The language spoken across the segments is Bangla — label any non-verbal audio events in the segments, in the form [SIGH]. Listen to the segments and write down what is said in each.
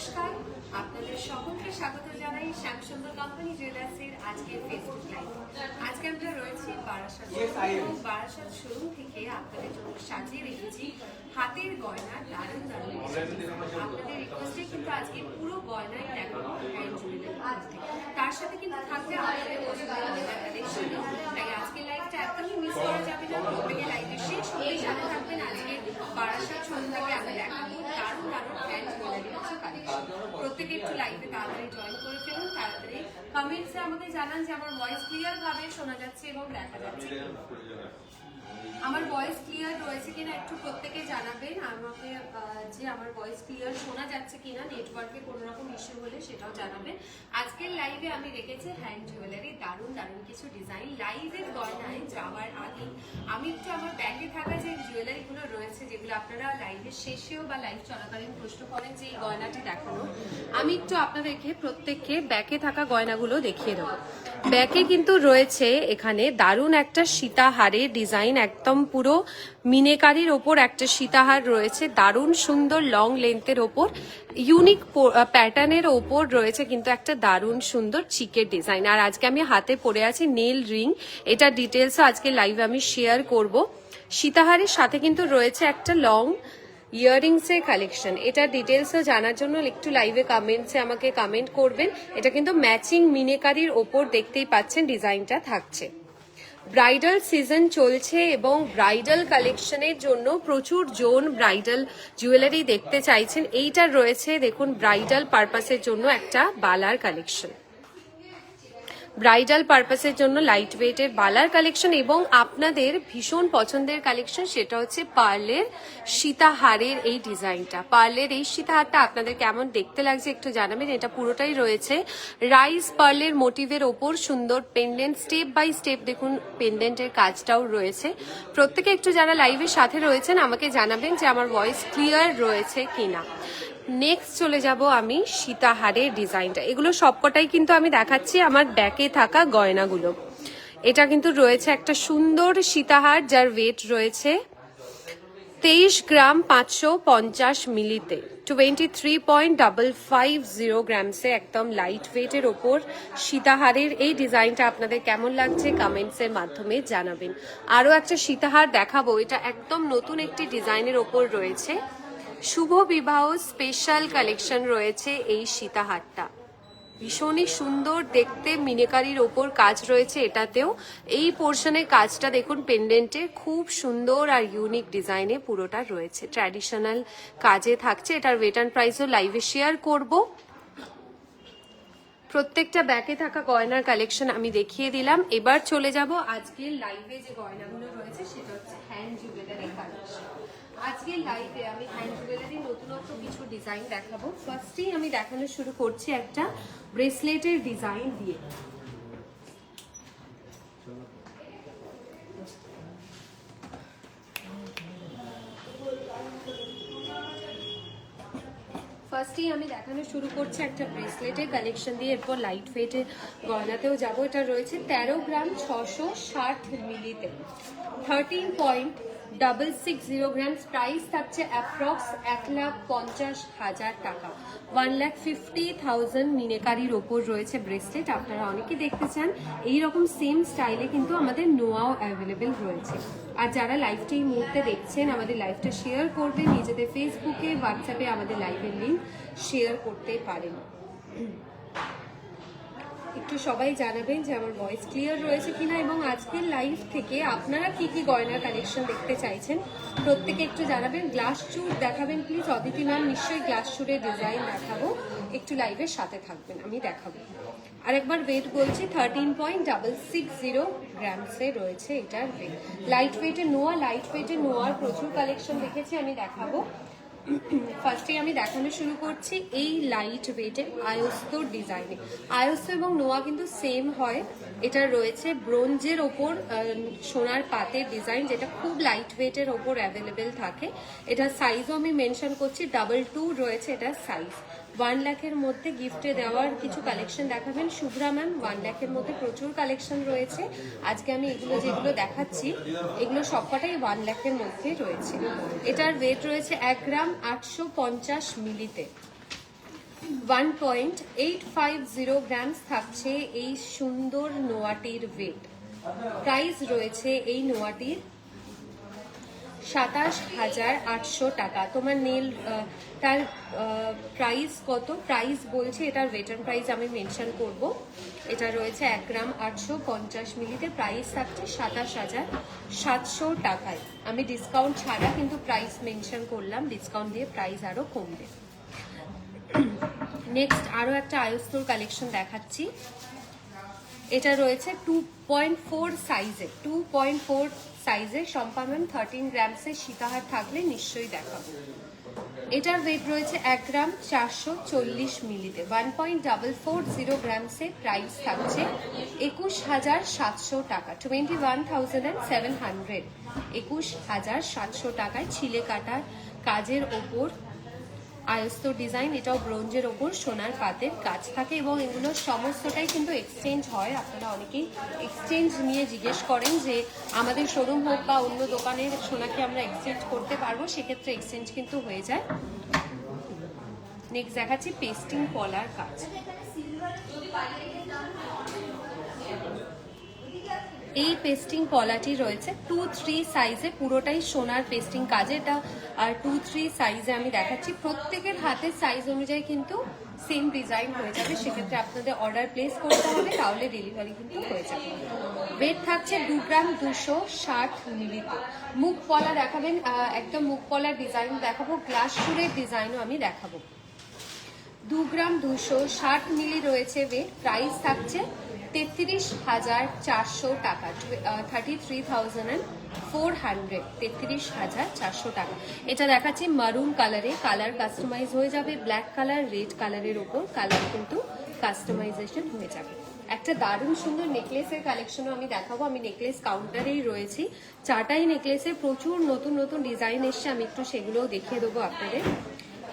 নমস্কার আপনাদের সকলকে স্বাগত জানাই শ্যামসুন্দর কোম্পানি জুয়েলার্সের আজকের ফেসবুক লাইভ আজকে আমরা রয়েছি বারাসাত বারাসাত শোরুম থেকে আপনাদের জন্য সাজিয়ে রেখেছি হাতের গয়না দারুণ দারুণ আপনাদের রিকোয়েস্টে কিন্তু আজকে পুরো গয়নাই জুয়েলারি তার সাথে কিন্তু থাকবে আমাদের পছন্দের কালেকশনও তাই আজকের লাইভটা একদমই মিস করা যাবে না। প্রত্যেকে লাইভে শেষ হয়ে সাথে থাকবেন আজকে বারাসাত শোরুম থেকে আমরা দেখাবো দারুণ দারুণ হ্যান্ড জুয়েলারি কালেকশন প্রত্যেকে একটু লাইভে তাড়াতাড়ি জয়েন করে ফেলুন তাড়াতাড়ি কমেন্টসে আমাকে জানান যে আমার ভয়েস ক্লিয়ার ভাবে শোনা যাচ্ছে এবং দেখা যাচ্ছে। আমার ভয়েস ক্লিয়ার রয়েছে কিনা একটু প্রত্যেকে জানাবেন আমাকে যে আমার ভয়েস ক্লিয়ার শোনা যাচ্ছে কিনা নেটওয়ার্কে কোনো রকম ইস্যু হলে সেটাও জানাবেন। আজকের লাইভে আমি রেখেছি হ্যান্ড জুয়েলারি দারুণ দারুণ কিছু ডিজাইন লাইভের গয়নায় যাওয়ার আগে আমি একটু আমার ব্যাগে থাকা যে জুয়েলারিগুলো রয়েছে, যেগুলো আপনারা লাইভের শেষেও বা লাইভ চলাকালীন প্রশ্ন করেন যে এই গয়নাটি দেখানো, আমি একটু আপনাদেরকে প্রত্যেককে ব্যাগে থাকা গয়নাগুলো দেখিয়ে দেবো। ব্যাকে কিন্তু রয়েছে এখানে দারুণ একটা সীতাহারের ডিজাইন একদম পুরো মিনেকারির ওপর একটা সীতাহার রয়েছে, দারুণ সুন্দর লং লেন্থের ওপর। ইউনিক প্যাটার্নের ওপর রয়েছে কিন্তু একটা দারুণ সুন্দর চিকের ডিজাইন আর আজকে আমি হাতে পরে আছি নেল রিং এটা ডিটেলসও আজকে লাইভে আমি শেয়ার করব। সীতাহারের সাথে কিন্তু রয়েছে একটা লং ইয়াররিংস এর কালেকশন এটা ডিটেলসও জানার জন্য একটু লাইভে কমেন্টসে আমাকে কমেন্ট করবেন। এটা কিন্তু ম্যাচিং মিনেকারির ওপর দেখতেই পাচ্ছেন ডিজাইনটা থাকছে। ব্রাইডাল সিজন চলছে এবং ব্রাইডাল কালেকশনের জন্য প্রচুর জোন ব্রাইডাল জুয়েলারি দেখতে চাইছেন। এইটা রয়েছে, দেখুন, ব্রাইডাল পারপাসের জন্য একটা বালার কালেকশন। ব্রাইডাল পারপাসের জন্য লাইট ওয়েটের বালার কালেকশন এবং আপনাদের ভীষণ পছন্দের কালেকশন সেটা হচ্ছে পার্লের সীতাহারের এই ডিজাইনটা। পার্লের এই সীতাহারটা আপনাদের কেমন দেখতে লাগছে একটু জানাবেন, এটা পুরোটাই রয়েছে। রাইস পার্লের মোটিভের ওপর সুন্দর পেন্ডেন্ট স্টেপ বাই স্টেপ দেখুন পেন্ডেন্টের কাজটাও রয়েছে। প্রত্যেকে একটু যারা লাইভের সাথে রয়েছেন, আমাকে জানাবেন যে আমার ভয়েস ক্লিয়ার রয়েছে কিনা। নেক্সট চলে যাব আমি সীতাহারের ডিজাইনটা। এগুলো সবকটাই কিন্তু আমি দেখাচ্ছি আমার ব্যাকে থাকা গয়নাগুলো। এটা কিন্তু রয়েছে একটা সুন্দর সীতাহার, যার ওয়েট রয়েছে তেইশ গ্রাম পাঁচশো পঞ্চাশ মিলিতে। Twenty three point double five zero গ্রামসে একদম লাইট ওয়েটের ওপর সীতাহারের এই ডিজাইনটা আপনাদের কেমন লাগছে কমেন্টসের মাধ্যমে জানাবেন। আরও একটা সীতাহার দেখাবো, এটা একদম নতুন একটি ডিজাইনের ওপর রয়েছে। শুভ বিবাহ স্পেশাল কালেকশন রয়েছে এই সীতাহারটা। ভীষণই সুন্দর দেখতে, মিনেকারির ওপর কাজ রয়েছে এটাতেও। এই পোর্শনের কাজটা দেখুন পেন্ডেন্টের খুব সুন্দর আর ইউনিক ডিজাইনে পুরোটা রয়েছে। ট্র্যাডিশনাল কাজে থাকছে। এটার ওয়েট অ্যান্ড প্রাইসও লাইভে শেয়ার করব। প্রত্যেকটা ব্যাকে থাকা গয়নার কালেকশন আমি দেখিয়ে দিলাম। এবার চলে যাব আজকের লাইভে যে গয়নাগুলো রয়েছে, সেটা হচ্ছে হ্যান্ড জুয়েলারি কালেকশন আজকের লাইভে আমি হ্যান্ড জুয়েলারি নতুনত্ব কিছু ডিজাইন দেখাবো। ফার্স্টেই আমি দেখানো শুরু করছি একটা ব্রেসলেটের ডিজাইন দিয়ে। ফার্স্টেই আমি দেখানো শুরু করছি একটা ব্রেসলেটের কালেকশন দিয়ে। এরপর লাইট ওয়েটের গয়নাতেও যাব। এটা রয়েছে তেরো গ্রাম ছশো ষাট মিলিতে। Thirteen point double six zero grams price থাকছে অ্যাপ্রক্স এক লাখ পঞ্চাশ হাজার টাকা। ওয়ান লাখ ফিফটি থাউজেন্ড মিনেকারির ওপর রয়েছে ব্রেসলেট আপনারা অনেকে দেখতে চান এই রকম সেম স্টাইলে কিন্তু আমাদের নোয়াও অ্যাভেলেবেল রয়েছে। আর যারা লাইভটা এই মুহূর্তে দেখছেন, আমাদের লাইভটা শেয়ার করবেন, নিজেদের ফেসবুকে হোয়াটসঅ্যাপে আমাদের লাইভের লিঙ্ক শেয়ার করতে পারেন। একটু সবাই জানাবেন যে আমার ভয়েস ক্লিয়ার রয়েছে কিনা এবং আজকের লাইভ থেকে আপনারা কি কি গয়নার কালেকশন দেখতে চাইছেন? প্রত্যেকে একটু জানাবেন। গ্লাস চুর দেখাবেন প্লিজ অদিতি ম্যাম নিশ্চয়ই গ্লাস চুরের ডিজাইন দেখাবো। একটু লাইভের সাথে থাকবেন। আমি দেখাবো। আরেকবার ওয়েট বলছি। Thirteen point double six zero গ্রামসে রয়েছে এটার ওয়েট লাইট ওয়েটের নোয়া লাইট ওয়েটের নোয়ার প্রচুর কালেকশন দেখেছি। আমি দেখাবো। ফার্স্টে আমি দেখানো শুরু করছি এই লাইট ওয়েটের আয়স্তর ডিজাইনে আয়স্ত এবং নোয়া কিন্তু সেম হয়। এটা রয়েছে ব্রোঞ্জের ওপর সোনার পাতের ডিজাইন যেটা খুব লাইট ওয়েটের ওপর অ্যাভেলেবেল থাকে। এটা সাইজও আমি মেনশন করছি ডাবল টু রয়েছে এটা সাইজ ওয়ান লাখের মধ্যে গিফটে দেওয়ার কিছু কালেকশন দেখাবেন। শুভ্রা ম্যাম ওয়ান লাখের মধ্যে প্রচুর কালেকশন রয়েছে। আজকে আমি এগুলো যেগুলো দেখাচ্ছি, এগুলো সবকটাই ওয়ান লাখের মধ্যে রয়েছে। এটার ওয়েট রয়েছে এক গ্রাম আটশো পঞ্চাশ মিলিতে। One point eight five zero grams থাকছে এই সুন্দর নোয়াটির ওয়েট প্রাইস রয়েছে এই নোয়াটির সাতাশ হাজার আটশো টাকা। তোমার নীল তার প্রাইস কত? প্রাইস বলছে এটার রিটার্ন প্রাইস আমি মেনশন করব। এটা রয়েছে এক গ্রাম আটশো পঞ্চাশ মিলিতে। প্রাইস থাকছে সাতাশ হাজার সাতশো টাকায়। আমি ডিসকাউন্ট ছাড়া কিন্তু প্রাইস মেনশন করলাম। ডিসকাউন্ট দিয়ে প্রাইস আরও কমবে। নেক্সট আরও একটা আয়স্তর কালেকশন দেখাচ্ছি। এটা রয়েছে টু পয়েন্ট ফোর সাইজে টু পয়েন্ট ফোর সাইজে ম্যাম থার্টিন গ্রামসের সীতাহার থাকলে নিশ্চয়ই দেখাবো। এটার ওয়েট রয়েছে এক গ্রাম চারশো চল্লিশ মিলিতে। One point double four zero গ্রামসে price থাকছে একুশ হাজার সাতশো টাকা। Twenty one thousand and seven hundred একুশ হাজার সাতশো টাকায় ছিলে কাটার কাজের ওপর আয়স্ত ডিজাইন, এটাও ব্রোঞ্জের ওপর, সোনার পাতের কাজ থাকে এবং এগুলোর সমস্তটাই কিন্তু এক্সচেঞ্জ হয়। আপনারা অনেকেই এক্সচেঞ্জ নিয়ে জিজ্ঞেস করেন যে আমাদের শোরুম হোক বা অন্য দোকানের সোনাকে আমরা এক্সচেঞ্জ করতে পারব, সেক্ষেত্রে এক্সচেঞ্জ কিন্তু হয়ে যায়। নেক্সট দেখাচ্ছি পেস্টিং কলার কাজ। এই পেস্টিং পলাটি রয়েছে। টু থ্রি সাইজে পুরোটাই সোনার পেস্টিং কাজে। এটা, আর টু থ্রি সাইজে আমি দেখাচ্ছি। প্রত্যেকের হাতের সাইজ অনুযায়ী কিন্তু সেম ডিজাইন হয়ে যাবে। সেক্ষেত্রে আপনাদের অর্ডার প্লেস করতে হবে, তাহলে ডেলিভারি কিন্তু হয়ে যাবে। ওয়েট থাকছে দু গ্রাম দুশো ষাট মিলিতে মুখ পলা দেখাবেন একদম মুখ পলার ডিজাইন দেখাবো গ্লাস শুরের ডিজাইনও আমি দেখাবো। দু গ্রাম দুশো ষাট মিলি রয়েছে ওয়েট প্রাইস থাকছে তেত্রিশ হাজার চারশো টাকা thirty three thousand four hundred তেত্রিশ হাজার চারশো টাকা। এটা দেখাচ্ছি মারুন কালারে কালার কাস্টমাইজ হয়ে যাবে ব্ল্যাক কালার রেড কালারের ওপর কালার কিন্তু কাস্টমাইজেশন হয়ে যাবে। একটা দারুণ সুন্দর নেকলেসের কালেকশনও আমি দেখাবো, আমি নেকলেস কাউন্টারেই রয়েছি। চাটাই নেকলেসের প্রচুর নতুন নতুন ডিজাইন এসছে, আমি একটু সেগুলোও দেখিয়ে দেবো আপনাদের।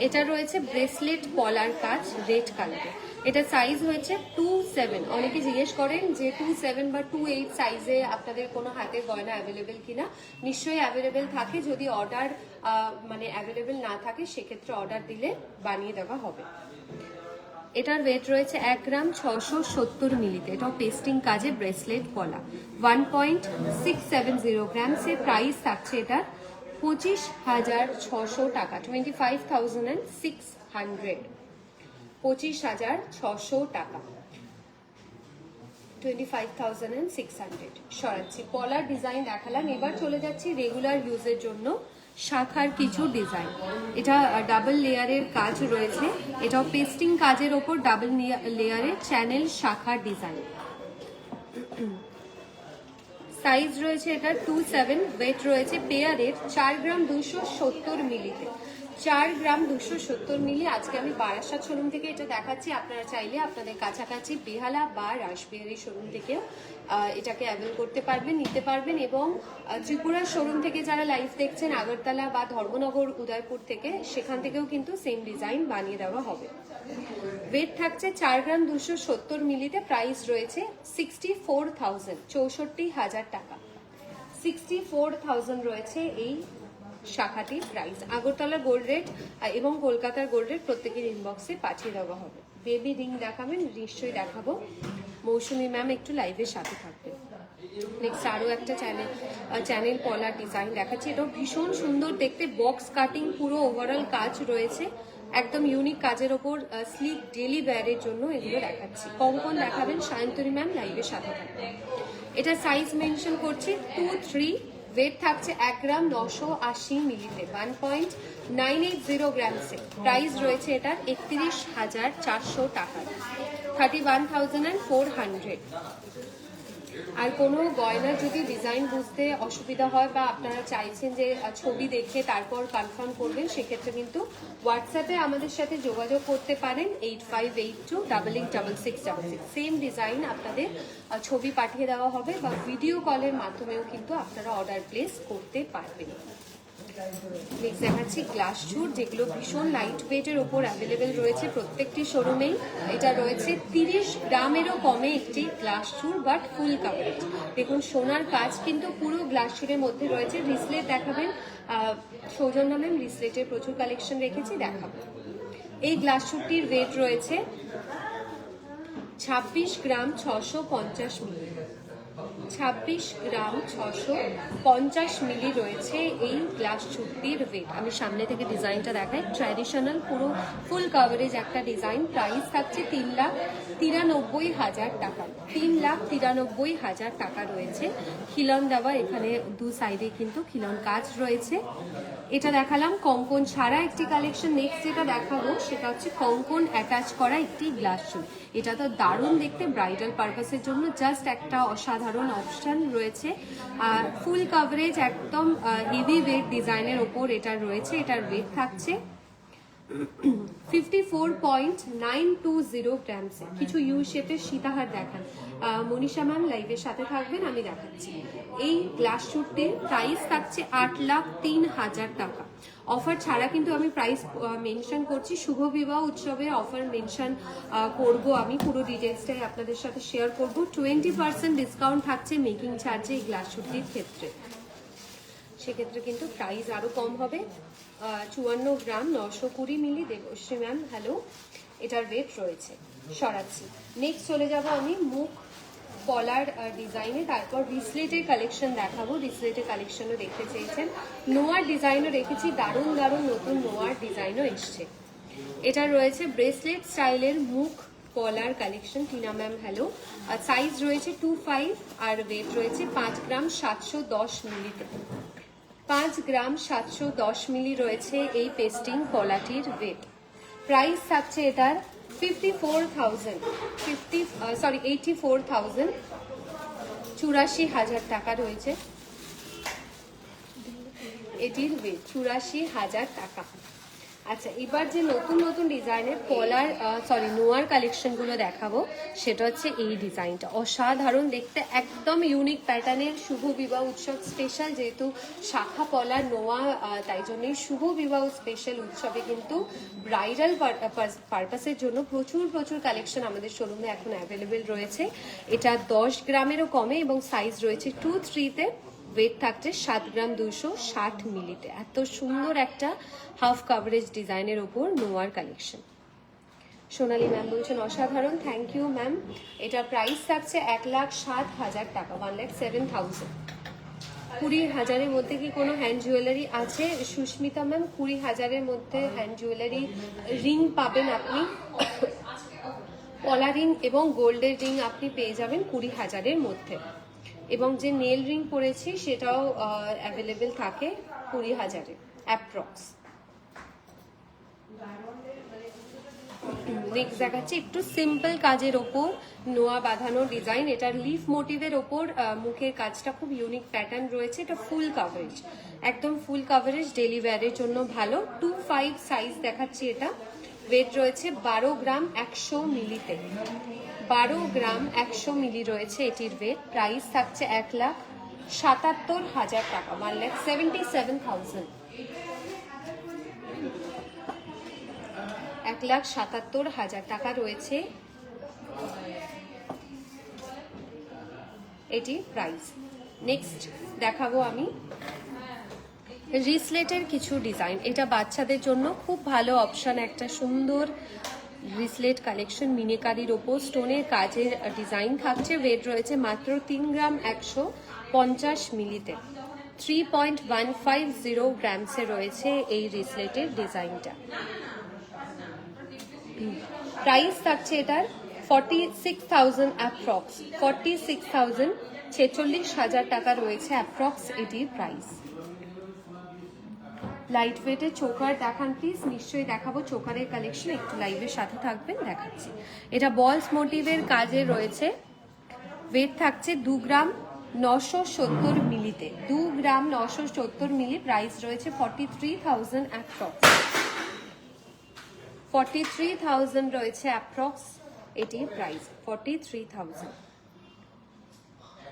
এটা রয়েছে ব্রেসলেট পলার কাজ রেড কালারে এটা সাইজ হয়েছে টু সেভেন অনেকে জিজ্ঞেস করেন যে টু সেভেন বা টু এইট সাইজে আপনাদের কোনো হাতের গয়না অ্যাভেলেবেল কিনা? নিশ্চয়ই অ্যাভেলেবেল থাকে। যদি অর্ডার মানে অ্যাভেলেবেল না থাকে, সেক্ষেত্রে অর্ডার দিলে বানিয়ে দেওয়া হবে। এটার ওয়েট রয়েছে এক গ্রাম ছশো সত্তর মিলিতে। এটাও পেস্টিং কাজে ব্রেসলেট পলা one point six seven zero গ্রামসে price থাকছে এটার পঁচিশ হাজার ছশো টাকা। Twenty five thousand and six hundred পঁচিশ হাজার ছশো টাকা। Twenty five thousand and six সরাচ্ছি, পলার ডিজাইন দেখালাম। এবার চলে যাচ্ছি রেগুলার ইউজের জন্য শাখার কিছু ডিজাইন এটা ডাবল লেয়ারের কাজ রয়েছে। এটাও পেস্টিং কাজের ওপর ডাবল লেয়ারের চ্যানেল শাখার ডিজাইন সাইজ রয়েছে এটা টু সেভেন ওয়েট রয়েছে পেয়ারের চার গ্রাম দুশো সত্তর মিলিতে চার গ্রাম দুশো সত্তর মিলি। আজকে আমি বারাসাত শোরুম থেকে এটা দেখাচ্ছি। আপনারা চাইলে আপনাদের কাছাকাছি বেহালা বা রাসবিহারি শোরুম থেকেও এটাকে অ্যাভেল করতে পারবেন নিতে পারবেন এবং আহ, ত্রিপুরার শোরুম থেকে যারা লাইভ দেখছেন আগরতলা বা ধর্মনগর উদয়পুর থেকে সেখান থেকেও কিন্তু সেম ডিজাইন বানিয়ে দেওয়া হবে। ওয়েট থাকছে চার গ্রাম দুশো সত্তর মিলিতে। প্রাইস রয়েছে সিক্সটি ফোর থাউজেন্ড চৌষট্টি হাজার টাকা। সিক্সটি ফোর থাউজেন্ড রয়েছে এই শাখাটির প্রাইস। আগরতলা গোল্ড রেট এবং কলকাতার গোল্ড রেট প্রত্যেকের ইনবক্সে পাঠিয়ে দেওয়া হবে। বেবি রিং দেখাবেন, নিশ্চয়ই দেখাবো। মৌসুমি ম্যাম একটু লাইভের সাথে থাকবেন। নেক্সট আরও একটা চ্যানেল চ্যানেল পলার ডিজাইন দেখাচ্ছি। এটাও ভীষণ সুন্দর দেখতে বক্স কাটিং পুরো ওভারঅল কাজ রয়েছে। একদম ইউনিক কাজের ওপর স্লিক ডেলি ব্যারের জন্য এগুলো দেখাচ্ছি। কঙ্কন দেখাবেন সায়ন্তরী ম্যাম লাইভের সাথে থাকবেন। এটা সাইজ মেনশন করছি টু থ্রি ওয়েট থাকছে এক গ্রাম নশো আশি মিলিতে one point nine eight zero গ্রামসে। Price রয়েছে এটার একত্রিশ হাজার চারশো টাকা thirty one thousand and four hundred আর কোনো গয়নার যদি ডিজাইন বুঝতে অসুবিধা হয় বা আপনারা চাইছেন যে ছবি দেখে তারপর কনফার্ম করবেন, সেক্ষেত্রে কিন্তু হোয়াটসঅ্যাপে আমাদের সাথে যোগাযোগ করতে পারেন eight five eight two double eight double six double six same design আপনাদের ছবি পাঠিয়ে দেওয়া হবে বা ভিডিও কলের মাধ্যমেও কিন্তু আপনারা অর্ডার প্লেস করতে পারবেন। নেক্সট দেখাচ্ছি গ্লাস চুর যেগুলো ভীষণ লাইট ওয়েটের ওপর অ্যাভেলেবেল রয়েছে প্রত্যেকটি শোরুমেই এটা রয়েছে তিরিশ গ্রামেরও কমে একটি গ্লাস চুর বাট ফুল কাভারেজ দেখুন, সোনার কাজ কিন্তু পুরো গ্লাস চুরের মধ্যে রয়েছে। রিসলেট দেখাবেন সৌজন্য ম্যাম রিসলেটের প্রচুর কালেকশন রেখেছি, দেখাবো। এই গ্লাস শুটটির ওয়েট রয়েছে ছাব্বিশ গ্রাম ছশো পঞ্চাশ মিলি। ছাব্বিশ গ্রাম ছশো পঞ্চাশ মিলি রয়েছে এই গ্লাস চুক্তির ওয়েট আমি সামনে থেকে ডিজাইনটা দেখাই। ট্র্যাডিশনাল পুরো ফুল কাভারেজ একটা ডিজাইন প্রাইস থাকছে তিন লাখ তিরানব্বই হাজার টাকা। তিন লাখ তিরানব্বই হাজার টাকা রয়েছে। খিলন দেওয়া এখানে দু সাইডে কিন্তু খিলন কাজ রয়েছে। এটা দেখালাম কঙ্কন ছাড়া একটি কালেকশন নেক্সট যেটা দেখাবো সেটা হচ্ছে কঙ্কন অ্যাটাচ করা একটি গ্লাস চুল। এটা তো দারুণ দেখতে ব্রাইডাল পারপাসের জন্য। জাস্ট একটা অসাধারণ অপশন রয়েছে। ফুল কাভারেজ একদম হেভি ওয়েট ডিজাইনের ওপর এটা রয়েছে, এটার ওয়েট থাকছে fifty four point nine two zero গ্রামসে কিছু ইউ শেপের সীতাহার দেখান। মনীষা ম্যাম লাইভের সাথে থাকবেন, আমি দেখাচ্ছি। এই গ্লাস শুটটির প্রাইস থাকছে আট লাখ তিন হাজার টাকা। অফার ছাড়া কিন্তু আমি প্রাইস মেনশন করছি। শুভ বিবাহ উৎসবে অফার মেনশন করব আমি। পুরো ডিটেলসটাই আপনাদের সাথে শেয়ার করব। টোয়েন্টি পার্সেন্ট ডিসকাউন্ট থাকছে মেকিং চার্জে এই গ্লাস শুটটির ক্ষেত্রে। সেক্ষেত্রে কিন্তু প্রাইস আরও কম হবে। চুয়ান্ন গ্রাম নশো কুড়ি মিলি দেবশ্রী ম্যাম হ্যালো এটার ওয়েট রয়েছে। সরাচ্ছি। নেক্সট চলে যাব আমি মুখ কলার ডিজাইনে, তারপর রিসলেটের কালেকশন দেখাবো। রিসলেটের কালেকশনও দেখতে চেয়েছেন। নোয়ার ডিজাইনও রেখেছি দারুণ দারুণ নতুন নোয়ার ডিজাইনও এসছে। এটা রয়েছে ব্রেসলেট স্টাইলের মুখ collar collection Tina ma'am hello size রয়েছে টু ফাইভ আর ওয়েট রয়েছে পাঁচ গ্রাম সাতশো দশ মিলিতে পাঁচ গ্রাম সাতশো দশ মিলি রয়েছে এই পেস্টিং কলাটির ওয়েট প্রাইস থাকছে এটার fifty four thousand fifty sorry eighty four thousand চুরাশি হাজার টাকা রয়েছে। এটির চুরাশি হাজার টাকা। আচ্ছা এবার যে নতুন নতুন ডিজাইনের কলার সরি নোয়ার কালেকশনগুলো দেখাবো, সেটা হচ্ছে এই ডিজাইনটা অসাধারণ দেখতে, একদম ইউনিক প্যাটার্নের শুভ বিবাহ উৎসব স্পেশাল যেহেতু শাখা পলার নোয়া তাই জন্যই শুভ বিবাহ স্পেশাল উৎসবে কিন্তু ব্রাইডাল পারপাসের জন্য প্রচুর প্রচুর কালেকশন আমাদের শোরুমে এখন অ্যাভেলেবেল রয়েছে। এটা দশ গ্রামেরও কমে এবং সাইজ রয়েছে টু থ্রিতে ওয়েট থাকছে সাত গ্রাম দুশো ষাট মিলিতে। এত সুন্দর একটা হাফ কাভারেজ ডিজাইনের ওপর নোয়ার কালেকশন সোনালী ম্যাম বলছেন, অসাধারণ থ্যাংক ইউ ম্যাম এটা প্রাইস থাকছে এক লাখ সাত হাজার টাকা ওয়ান লাখ সেভেন থাউজেন্ড কুড়ি হাজারের মধ্যে কি কোনো হ্যান্ড জুয়েলারি আছে? সুস্মিতা ম্যাম কুড়ি হাজারের মধ্যে হ্যান্ড জুয়েলারি রিং পাবেন আপনি। পলা রিং এবং গোল্ডের রিং আপনি পেয়ে যাবেন কুড়ি হাজারের মধ্যে। এবং যে নেল রিং পরেছি সেটাও অ্যাভেলেবেল থাকে কুড়ি হাজারে অ্যাপ্রক্স নেক্সট দেখাচ্ছি একটু সিম্পল কাজের ওপর, নোয়া বাঁধানো ডিজাইন এটার লিফ মোটিভের ওপর মুখের কাজটা খুব ইউনিক প্যাটার্ন রয়েছে, এটা ফুল কাভারেজ একদম ফুল কাভারেজ ডেলি ওয়্যারের জন্য ভালো টু ফাইভ সাইজ দেখাচ্ছি এটা। ওয়েট রয়েছে বারো গ্রাম একশো মিলিতে। বারো গ্রাম একশো মিলি রয়েছে এটির ওয়েট প্রাইস থাকছে এক লাখ সাতাত্তর হাজার টাকা। One lakh seventy seven thousand এক লাখ সাতাত্তর হাজার টাকা রয়েছে এটি প্রাইস নেক্সট দেখাবো আমি রিসলেটের কিছু ডিজাইন। এটা বাচ্চাদের জন্য খুব ভালো অপশন একটা সুন্দর রিসলেট কালেকশন মিনিকারির ওপর স্টোনের কাজের ডিজাইন থাকছে। ওয়েট রয়েছে মাত্র তিন গ্রাম একশো পঞ্চাশ মিলিতে। Three point one five zero গ্রামসে রয়েছে এই রিসলেটের ডিজাইনটা। প্রাইস থাকছে এটার forty six thousand approx forty six thousand ছেচল্লিশ হাজার টাকা রয়েছে অ্যাপ্রক্স এটির প্রাইস লাইট ওয়েটের চোকার দেখান প্লিজ নিশ্চয়ই দেখাবো চোকারের কালেকশন একটু লাইভের সাথে থাকবেন, দেখাচ্ছি। এটা বলস মোটিভের কাজে রয়েছে। ওয়েট থাকছে দু গ্রাম নশো সত্তর মিলিতে। দু গ্রাম নশো সত্তর মিলি প্রাইস রয়েছে forty three thousand approx forty three thousand রয়েছে অ্যাপ্রক্স এটি price forty three thousand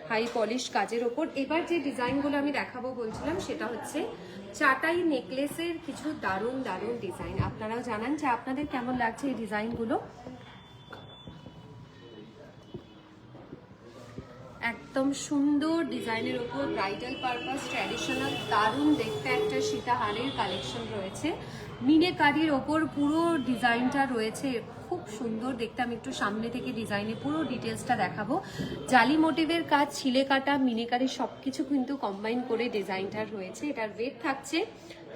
high polish কাজের ওপর। এবার যে ডিজাইনগুলো আমি দেখাবো বলছিলাম, সেটা হচ্ছে চাটাই নেকলেসের কিছু দারুণ দারুণ ডিজাইন আপনারাও জানান যে আপনাদের কেমন লাগছে এই ডিজাইনগুলো একদম সুন্দর ডিজাইনের ওপর ব্রাইডাল পারপাস ট্র্যাডিশনাল দারুণ দেখতে একটা সীতাহারের কালেকশন রয়েছে। মিনেকারির ওপর পুরো ডিজাইনটা রয়েছে। খুব সুন্দর দেখতে, আমি একটু সামনে থেকে ডিজাইনে পুরো ডিটেলসটা দেখাবো। জালি মোটিভের কাজ, ছিলে কাটা মিনেকারি সব কিছু কিন্তু কম্বাইন করে ডিজাইনটা রয়েছে। এটার ওয়েট থাকছে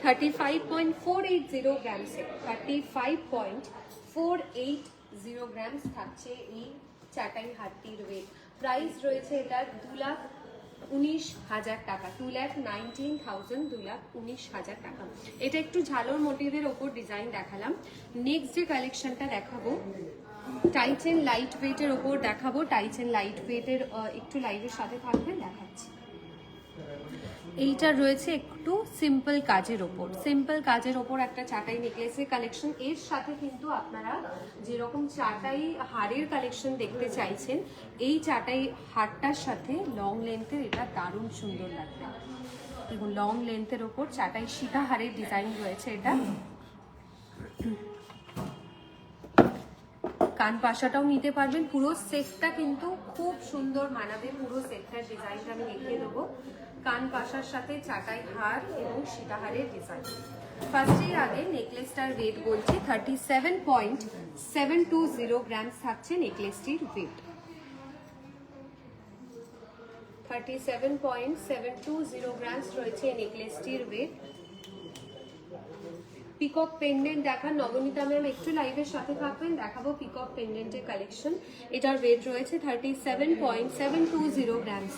thirty five point four eight zero গ্রামসে thirty five point four eight zero grams থাকছে এই চাটাই হাটটির ওয়েট প্রাইস রয়েছে এটার দু লাখ উনিশ হাজার টাকা টু ল্যাখ নাইনটিন থাউজেন্ড দু লাখ উনিশ হাজার টাকা। এটা একটু ঝালোর মোটিভের ওপর ডিজাইন দেখালাম। নেক্সট যে কালেকশনটা দেখাবো টাইচেন লাইট ওয়েটের ওপর দেখাবো। টাইচেন লাইট ওয়েটের একটু লাইভের সাথে থাকবে, দেখাচ্ছি। এইটা রয়েছে একটু সিম্পল কাজের ওপর। সিম্পল কাজের ওপর একটা চাটাই নেকলেসের কালেকশন এর সাথে কিন্তু আপনারা যেরকম চাটাই হারের কালেকশন দেখতে চাইছেন, এই চাটাই হারটার সাথে লং লেন্থের এটা দারুণ সুন্দর লাগবে। দেখুন লং লেন্থের ওপর চাটাই সীতা হারের ডিজাইন রয়েছে এটা। কান পাশাটাও নিতে পারবেন। পুরো সেটটা কিন্তু খুব সুন্দর মানাবে। পুরো সেটটার ডিজাইনটা আমি দেখিয়ে দেবো। কান পাশার সাথে চাটাই হার এবং সীতাহারের ডিজাইন ফার্স্টের আগে নেকলেসটার ওয়েট বলছি thirty seven point seven two zero grams থাকছে নেকলেসটির weight thirty seven point seven two zero grams রয়েছে নেকলেসটির ওয়েট পিকক পেন্ডেন্ট দেখান, নবনীতা ম্যাম একটু লাইভের সাথে থাকবেন, দেখাবো পিকক পেন্ডেন্টের কালেকশন এটার ওয়েট রয়েছে thirty seven point seven two zero grams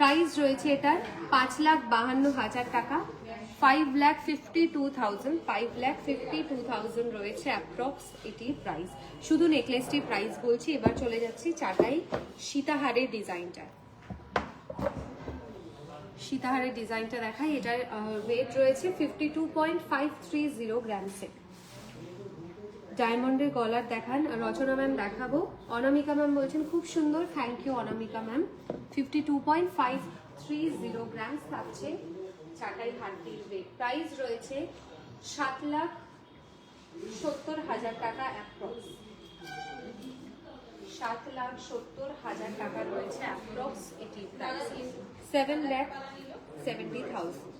price রয়েছে এটার পাঁচ লাখ বাহান্ন হাজার টাকা। Five lakh fifty two thousand five lakh fifty two thousand রয়েছে অ্যাপ্রক্স এটির প্রাইস শুধু নেকলেসটির প্রাইস বলছি, এবার চলে যাচ্ছি চাটাই সীতাহারের ডিজাইনটা সীতাহারের ডিজাইনটা দেখাই, এটার ওয়েট রয়েছে fifty two point five three zero গ্রামসে ডায়মন্ডের গলার দেখান, রচনা ম্যাম দেখাবো। অনামিকা ম্যাম বলছেন, খুব সুন্দর thank you Anamika ma'am. Fifty two point five three zero grams থাকছে চাটাই হাড্ডির প্রাইস রয়েছে সাত লাখ সত্তর হাজার টাকা অ্যাপ্রক্স সাত লাখ সত্তর হাজার টাকা রয়েছে অ্যাপ্রক্স এটি। Price seven lakh seventy thousand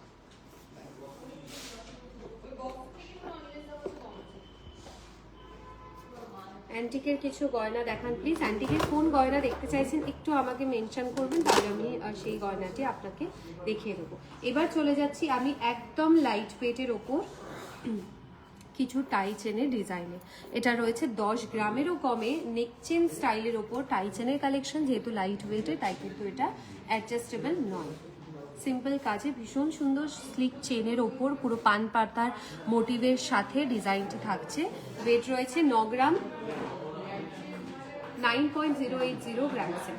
অ্যান্টিকের কিছু গয়না দেখান প্লিজ অ্যান্টিকের কোন গয়না দেখতে চাইছেন একটু আমাকে মেনশন করবেন, তাহলে আমি সেই গয়নাটি আপনাকে দেখিয়ে দেবো। এবার চলে যাচ্ছি আমি একদম লাইট ওয়েটের ওপর [CLEARS THROAT] কিছু টাই চেনের ডিজাইনে এটা রয়েছে দশ গ্রামেরও কমে নেক চেন স্টাইলের ওপর টাই চেনের কালেকশন যেহেতু লাইট ওয়েটে তাই কিন্তু এটা অ্যাডজাস্টেবল নয়। সিম্পল কাজে ভীষণ সুন্দর স্লিক চেনের ওপর পুরো পান পাতার মোটিভের সাথে ডিজাইনটি থাকছে। ওয়েট রয়েছে ন গ্রাম nine point zero eight zero গ্রামসে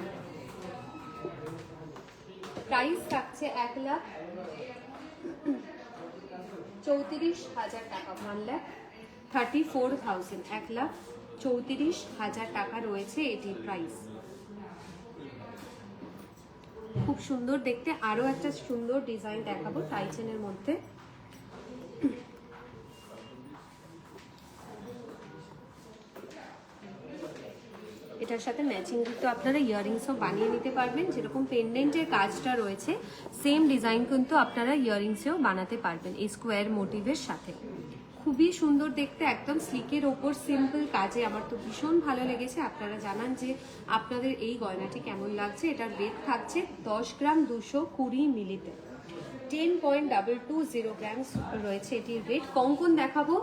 price থাকছে এক লাখ চৌত্রিশ হাজার টাকা one lakh thirty four thousand এক লাখ চৌত্রিশ হাজার টাকা রয়েছে এটির প্রাইস খুব সুন্দর দেখতে আরও একটা সুন্দর ডিজাইন দেখাবো টাইচেনের মধ্যে। এটার সাথে ম্যাচিং কিন্তু আপনারা ইয়াররিংসও বানিয়ে নিতে পারবেন, যেরকম পেন্ডেন্টের কাজটা রয়েছে সেম ডিজাইন কিন্তু আপনারা ইয়াররিংসেও বানাতে পারবেন এই স্কোয়ার মোটিভের সাথে। খুবই সুন্দর দেখতে, একদম স্লিকের ওপর সিম্পল কাজে। আমার তো ভীষণ ভালো লেগেছে। আপনারা জানান যে আপনাদের এই গয়নাটি কেমন লাগছে। এটার ওয়েট থাকছে দশ গ্রাম দুশো কুড়ি মিলিতে। Ten point double two zero grams রয়েছে এটির ওয়েট কঙ্কন দেখাবো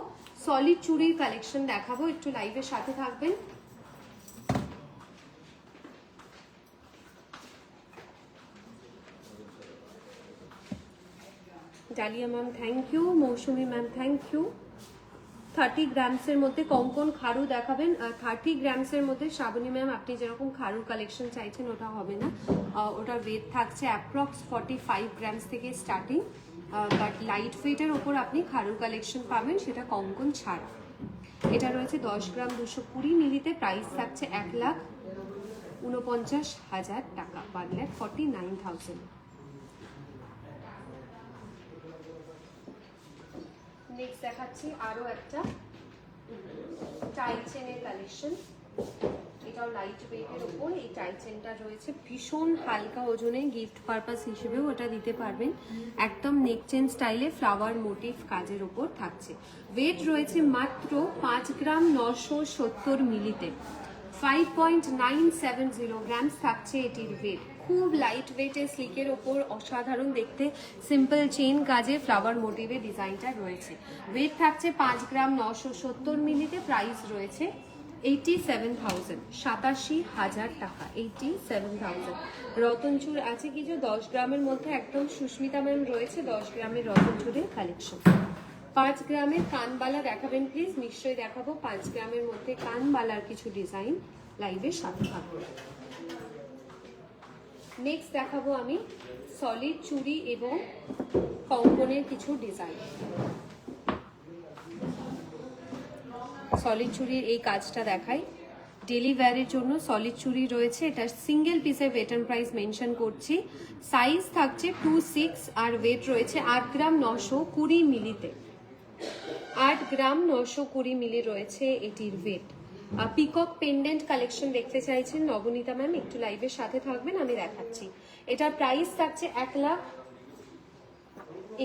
সলিড চুড়ির কালেকশন দেখাবো। একটু লাইভের সাথে থাকবেন। Dalia ma'am thank you Mousumi ma'am thank you thirty গ্রামসের মধ্যে কঙ্কন খারু দেখাবেন? থার্টি গ্রামসের মধ্যে শ্রাবণী ম্যাম, আপনি যেরকম খারুর কালেকশন চাইছেন, ওটা হবে না। ওটার ওয়েট থাকছে অ্যাপ্রক্স ফর্টি ফাইভ গ্রামস থেকে স্টার্টিং বাট লাইট ওয়েটের ওপর আপনি খারুর কালেকশন পাবেন, সেটা কঙ্কন ছাড়া। এটা রয়েছে দশ গ্রাম দুশো কুড়ি মিলিতে প্রাইস থাকছে এক লাখ উনপঞ্চাশ হাজার টাকা one lakh forty nine thousand next দেখাচ্ছি আরও একটা টাই চেনের কালেকশন এটাও লাইট ওয়েটের ওপর। এই টাই চেনটা রয়েছে। ভীষণ হালকা ওজনে গিফট পারপাস হিসেবেও ওটা দিতে পারবেন। একদম নেক চেন স্টাইলে ফ্লাওয়ার মোটিভ কাজের ওপর থাকছে। ওয়েট রয়েছে মাত্র পাঁচ গ্রাম নশো সত্তর মিলিতে। Five point nine seven zero grams থাকছে এটির ওয়েট খুব লাইট ওয়েটের স্লিকের ওপর অসাধারণ দেখতে সিম্পল চেন কাজে ফ্লাওয়ার মোটিভে ডিজাইনটা রয়েছে। ওয়েট থাকছে পাঁচ গ্রাম নশো সত্তর মিলিতে প্রাইস রয়েছে এইটি সেভেন থাউজেন্ড সাতাশি হাজার টাকা এইটি সেভেন থাউজেন্ড রতনচুর আছে কিছু দশ গ্রামের মধ্যে একদম সুস্মিতা ম্যাম রয়েছে, দশ গ্রামের রতনচুরের কালেকশন পাঁচ গ্রামের কানবালা দেখাবেন প্লিজ নিশ্চয়ই দেখাবো। পাঁচ গ্রামের মধ্যে কানবালার কিছু ডিজাইন লাইভের সাথে থাকবে। নেক্সট দেখাবো আমি সলিড চুড়ি এবং কঙ্কনের কিছু ডিজাইন সলিড চুরির এই কাজটা দেখাই। ডেলি জন্য সলিড চুরি রয়েছে। এটা সিঙ্গেল পিসের ওয়েট অ্যান্ড প্রাইস মেনশন করছি। সাইজ থাকছে টু সিক্স আর ওয়েট রয়েছে আট গ্রাম নশো কুড়ি মিলিতে। আট গ্রাম নশো কুড়ি মিলি রয়েছে এটির ওয়েট পিকক পেন্ডেন্ট কালেকশন দেখতে চাইছেন নবনীতা ম্যাম, একটু লাইভের সাথে থাকবেন, আমি দেখাচ্ছি। এটার প্রাইস থাকছে এক লাখ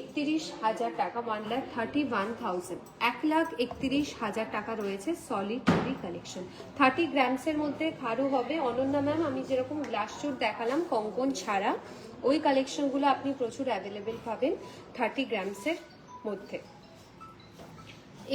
একত্রিশ হাজার টাকা one lakh thirty one thousand এক লাখ একত্রিশ হাজার টাকা রয়েছে সলিড চুরি কালেকশন থার্টি গ্রামসের মধ্যে খারু হবে। অনন্যা ম্যাম, আমি যেরকম গ্লাস চুট দেখালাম, কঙ্কন ছাড়া, ওই কালেকশনগুলো আপনি প্রচুর অ্যাভেলেবেল পাবেন থার্টি গ্রামসের মধ্যে।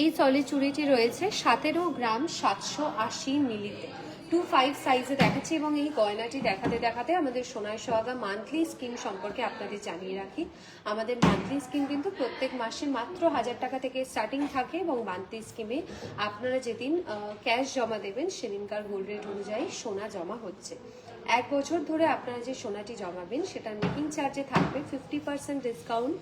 এই চুড়িটি রয়েছে সতেরো গ্রাম সাতশো আশি মিলিতে। টু ফাইভ সাইজে দেখাচ্ছি এবং এই গয়নাটি দেখাতে দেখাতে আমাদের সোনায় সোহাগা মান্থলি স্কিম সম্পর্কে আপনাদের জানিয়ে রাখি। আমাদের মান্থলি স্কিম কিন্তু প্রত্যেক মাসে মাত্র হাজার টাকা থেকে স্টার্টিং থাকে এবং মান্থলি স্কিমে আপনারা যেদিন ক্যাশ জমা দেবেন সেদিনকার গোল্ড রেট অনুযায়ী সোনা জমা হচ্ছে। এক বছর ধরে আপনারা যে সোনাটি জমাবেন সেটার মেকিং চার্জে থাকবে ফিফটি পার্সেন্ট ডিসকাউন্ট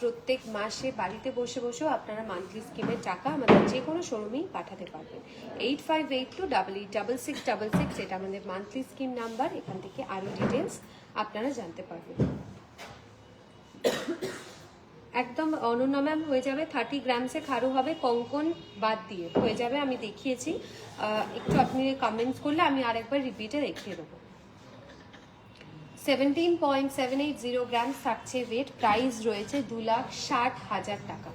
প্রত্যেক মাসে বাড়িতে বসে বসেও আপনারা মান্থলি স্কিমের টাকা আমাদের যে কোনো শোরুমেই পাঠাতে পারবেন। Eight five eight two double eight double six double six এটা আমাদের মান্থলি স্কিম নাম্বার এখান থেকে আরও ডিটেলস আপনারা জানতে পারবেন। একদম অনন্যা ম্যাম হয়ে যাবে থার্টি গ্রামসে খারো হবে, কঙ্কন বাদ দিয়ে। হয়ে যাবে, আমি দেখিয়েছি। একটু আপনি কমেন্টস করলে আমি আরেকবার রিপিটে দেখিয়ে দেবো। Seventeen point seven eight zero gram থাকছে ওয়েট প্রাইস রয়েছে দু লাখ ষাট হাজার টাকা।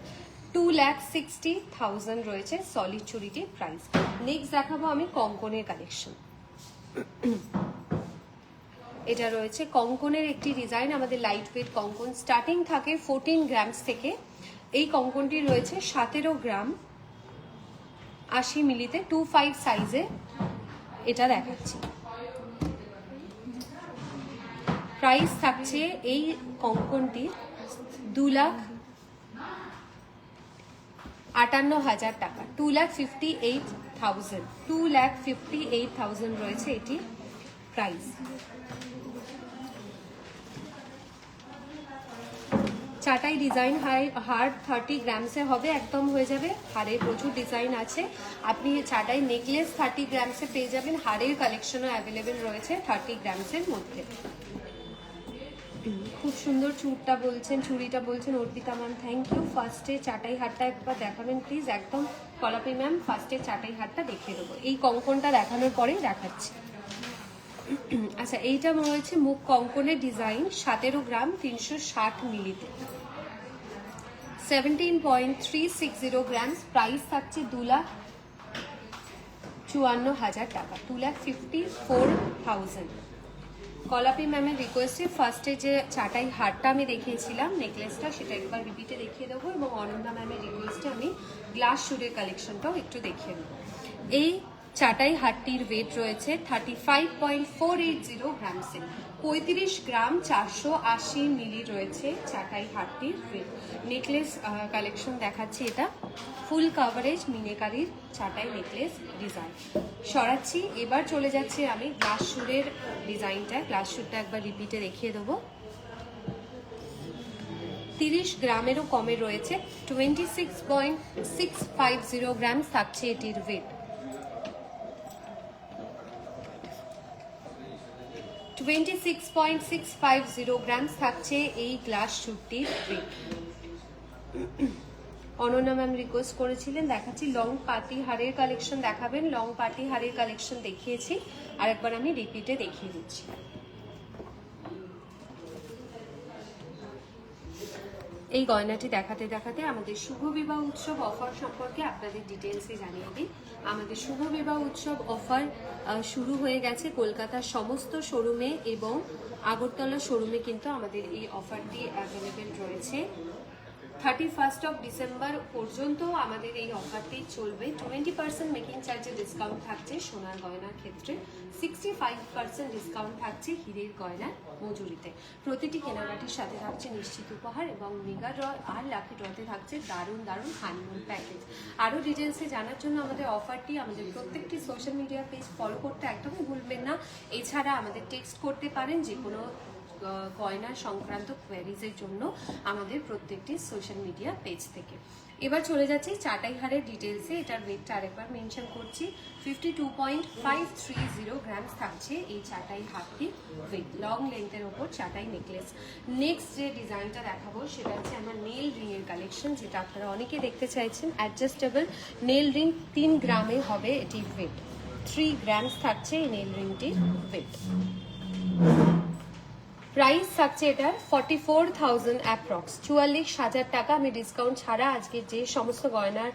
টু ল্যাক সিক্সটি থাউজেন্ড রয়েছে সলিড চুরিটির প্রাইস নেক্সট দেখাবো আমি কঙ্কনের কালেকশন এটা রয়েছে কঙ্কনের একটি ডিজাইন আমাদের লাইট ওয়েট কঙ্কন। স্টার্টিং থাকে ফোরটিন গ্রামস থেকে। এই কঙ্কনটি রয়েছে সতেরো গ্রাম, আশি মিলিতে টু ফাইভ সাইজে এটা দেখাচ্ছি। প্রাইস থাকছে এই কঙ্কনটি দু লাখ আটান্ন হাজার টাকা। Two lakh fifty eight thousand two lakh fifty eight thousand রয়েছে এটি প্রাইস। চাটাই ডিজাইন হার্ড থার্টি গ্রামসে হবে, একদম হয়ে যাবে। হাড়ের প্রচুর ডিজাইন আছে। আপনি চাটাই নেকলেস থার্টি গ্রামসে পেয়ে যাবেন। হারের কালেকশনও অ্যাভেলেবেল রয়েছে থার্টি গ্রামসের মধ্যে। খুব সুন্দর চুরটা বলছেন, চুড়িটা বলছেন অর্পিতা ম্যাম থ্যাংক ইউ ফার্স্টে চাটাই হাটটা একবার দেখাবেন প্লিজ একদম কলাপি ম্যাম ফার্স্টে চাটাই হাটটা দেখিয়ে দেবো। এই কঙ্কনটা দেখানোর পরেই দেখাচ্ছি। আচ্ছা এইটা রয়েছে মুখ কঙ্কনের ডিজাইন সতেরো গ্রাম তিনশো ষাট মিলিতে। Seventeen point three six zero grams price থাকছে দু লাখ চুয়ান্ন হাজার টাকা two lakh fifty four thousand Kalapi ম্যামের রিকোয়েস্টে ফার্স্টে যে চাটাই হারটা আমি দেখিয়েছিলাম নেকলেসটা সেটা একবার রিপিটে দেখিয়ে দেবো এবং অনন্দা ম্যামের রিকোয়েস্টে আমি গ্লাস শুরের কালেকশনটাও একটু দেখিয়ে নেব এই চাটাই হারটির ওয়েট রয়েছে thirty five point four eight zero গ্রামসে পঁয়ত্রিশ গ্রাম চারশো আশি মিলি রয়েছে চাটাই হাটটির নেকলেস কালেকশন দেখাচ্ছি এটা। ফুল কাভারেজ মিনেকারির চাটাই নেকলেস ডিজাইন সরাচ্ছি, এবার চলে যাচ্ছে আমি গ্লাস শুটের ডিজাইনটা গ্লাস একবার রিপিটে দেখিয়ে দেবো। তিরিশ গ্রামেরও কমে রয়েছে। Twenty six point six five zero gram থাকছে এটির weight twenty six point six five zero grams থাকছে এই গ্লাস শুটটির ওয়েট অনন্যা ম্যাম রিকোয়েস্ট করেছিলেন, দেখাচ্ছি, লং পাতি হারের কালেকশন দেখাবেন, লং পাতি হারের কালেকশন দেখিয়েছি, আরেকবার আমি রিপিটে দেখিয়ে দিচ্ছি। এই গয়নাটি দেখাতে দেখাতে আমাদের শুভ বিবাহ উৎসব অফার সম্পর্কে আপনাদের ডিটেলসে জানিয়ে দিই। আমাদের শুভ বিবাহ উৎসব অফার শুরু হয়ে গেছে কলকাতার সমস্ত শোরুমে এবং আগরতলা শোরুমে কিন্তু আমাদের এই অফারটি অ্যাভেলেবেল রয়েছে। থার্টি ফার্স্ট অফ ডিসেম্বর পর্যন্ত আমাদের এই অফারটি চলবে। টোয়েন্টি পার্সেন্ট মেকিং চার্জে ডিসকাউন্ট থাকছে সোনার গয়নার ক্ষেত্রে। সিক্সটি ফাইভ পার্সেন্ট ডিসকাউন্ট থাকছে হিরের গয়নার মজুরিতে। প্রতিটি কেনাকাটির সাথে থাকছে নিশ্চিত উপহার এবং মেগা ড্র আর লাকি ড্রতে থাকছে দারুণ দারুণ হানিমুন প্যাকেজ আরও ডিটেলসে জানার জন্য আমাদের অফারটি আমাদের প্রত্যেকটি সোশ্যাল মিডিয়া পেজ ফলো করতে একদমই ভুলবেন না। এছাড়া আমাদের টেক্সট করতে পারেন যে কোনো গয়না সংক্রান্ত কোয়ারিজের জন্য আমাদের প্রত্যেকটি সোশ্যাল মিডিয়া পেজ থেকে। এবার চলে যাচ্ছি চাটাই হারের ডিটেলসে এটার ওয়েটটা আরেকবার মেনশন করছি। Fifty two point five three zero grams থাকছে এই চাটাই হাতটি ওয়েট লং লেন্থের ওপর চাটাই নেকলেস নেক্সট যে ডিজাইনটা দেখাবো, সেটা হচ্ছে আমার নেল রিংয়ের কালেকশন যেটা আপনারা অনেকে দেখতে চাইছেন। অ্যাডজাস্টেবল নেল রিং তিন গ্রামে হবে এটির ওয়েট থ্রি গ্রামস থাকছে এই নেল রিংটির ওয়েট প্রাইস থাকছে এটার ফর্টি ফোর থাউজেন্ড অ্যাপ্রক্স চুয়াল্লিশ হাজার টাকা আমি ডিসকাউন্ট ছাড়া আজকে যে সমস্ত গয়নার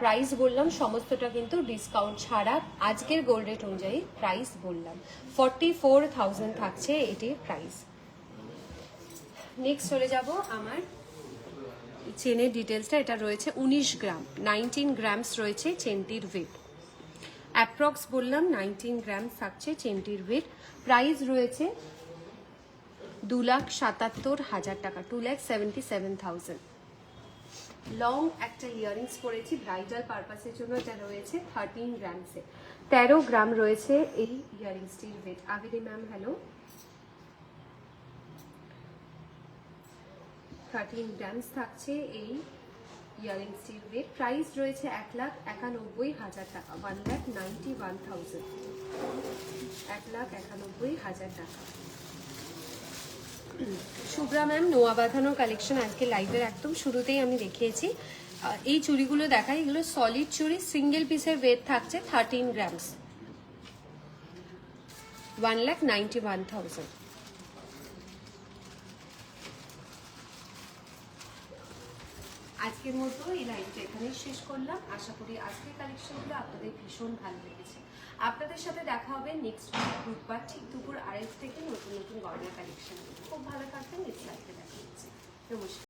প্রাইস বললাম, সমস্তটা কিন্তু ডিসকাউন্ট ছাড়া আজকের গোল্ড রেট অনুযায়ী প্রাইস বললাম। ফর্টি ফোর থাউজেন্ড থাকছে এটির প্রাইস নেক্সট চলে যাব আমার চেনের ডিটেলসটা এটা রয়েছে উনিশ গ্রাম নাইনটিন গ্রামস রয়েছে চেনটির ওয়েট অ্যাপ্রক্স বললাম নাইনটিন গ্রাম থাকছে চেনটির ওয়েট প্রাইস রয়েছে দু লাখ সাতাত্তর হাজার টাকা two lakh seventy seven thousand long একটা ইয়ারিংস পরেছি ব্রাইডাল পারপাসের জন্য এটা রয়েছে থার্টিন গ্রামসে তেরো গ্রাম রয়েছে এই ইয়ারিংসটির weight Abidi ma'am hello thirteen grams থাকছে এই ইয়ারিংসটির ওয়েট প্রাইস রয়েছে এক লাখ একানব্বই হাজার টাকা one lakh ninety one thousand এক লাখ একানব্বই হাজার টাকা। শুভ্রা ম্যাম, নোয়া বাঁধানো কালেকশন আজকে লাইভের একদম শুরুতেই আমি দেখিয়েছি। এই চুড়িগুলো দেখাই, এগুলো সলিড চুড়ি সিঙ্গেল পিসের ওয়েট থাকছে thirteen grams one lakh ninety one thousand আজকের মতো এই লাইভটা এখানেই শেষ করলাম। আশা করি আজকের কালেকশনগুলো আপনাদের ভীষণ ভালো লেগেছে। আপনাদের সাথে দেখা হবে নেক্সট বুধবার ঠিক দুপুর আড়াই থেকে নতুন নতুন গয়না কালেকশন খুব ভালো থাকবেন নেক্সট লাইফে দেখা হচ্ছে। নমস্কার।